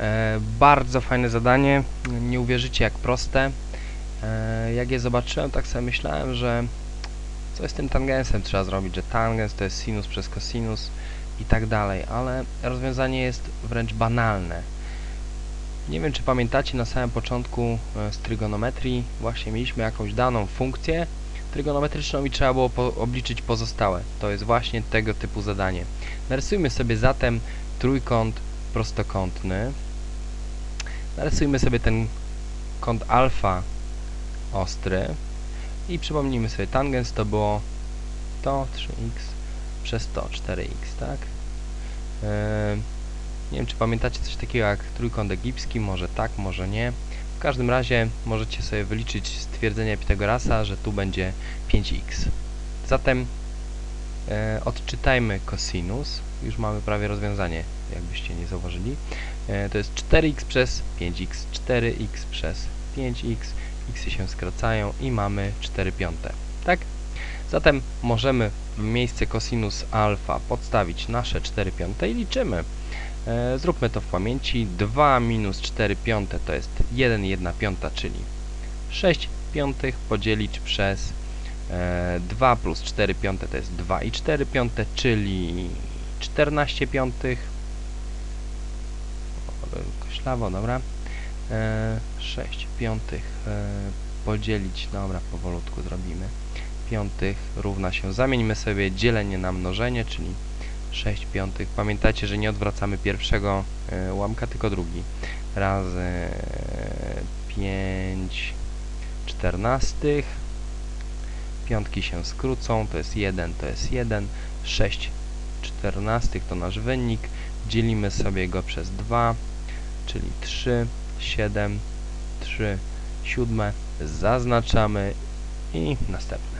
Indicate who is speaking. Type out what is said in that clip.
Speaker 1: E, bardzo fajne zadanie, nie uwierzycie jak proste. E, jak je zobaczyłem, tak sobie myślałem, że coś z tym tangensem trzeba zrobić, że tangens to jest sinus przez cosinus i tak dalej, ale rozwiązanie jest wręcz banalne. Nie wiem, czy pamiętacie na samym początku e, z trygonometrii właśnie mieliśmy jakąś daną funkcję trygonometryczną i trzeba było po obliczyć pozostałe. To jest właśnie tego typu zadanie. Narysujmy sobie zatem trójkąt prostokątny. Narysujmy sobie ten kąt alfa ostry i przypomnijmy sobie tangens to było to 3x przez to 4x, tak? Yy, nie wiem, czy pamiętacie coś takiego jak trójkąt egipski, może tak, może nie. W każdym razie możecie sobie wyliczyć stwierdzenie Pitagorasa, że tu będzie 5x. Zatem e, odczytajmy cosinus. Już mamy prawie rozwiązanie, jakbyście nie zauważyli. E, to jest 4x przez 5x, 4x przez 5x, x się skracają i mamy 4 piąte. Tak? Zatem możemy w miejsce cosinus alfa podstawić nasze 4 piąte i liczymy. E, zróbmy to w pamięci. 2 minus 4 piąte to jest 1 1 piąta, czyli 6 piątych podzielić przez 2 plus 4 piąte to jest 2 i 4 piąte, czyli 14 piątych. Koślawo, dobra. E, 6 piątych e, podzielić, dobra, powolutku zrobimy. Piątych równa się, zamieńmy sobie dzielenie na mnożenie, czyli 6 piątych. Pamiętajcie, że nie odwracamy pierwszego e, ułamka, tylko drugi. Razy e, 5 czternastych. Piątki się skrócą, to jest 1, to jest 1. 6 czternastych to nasz wynik. Dzielimy sobie go przez 2, czyli 3, 7, 3, siódme. Zaznaczamy i następne.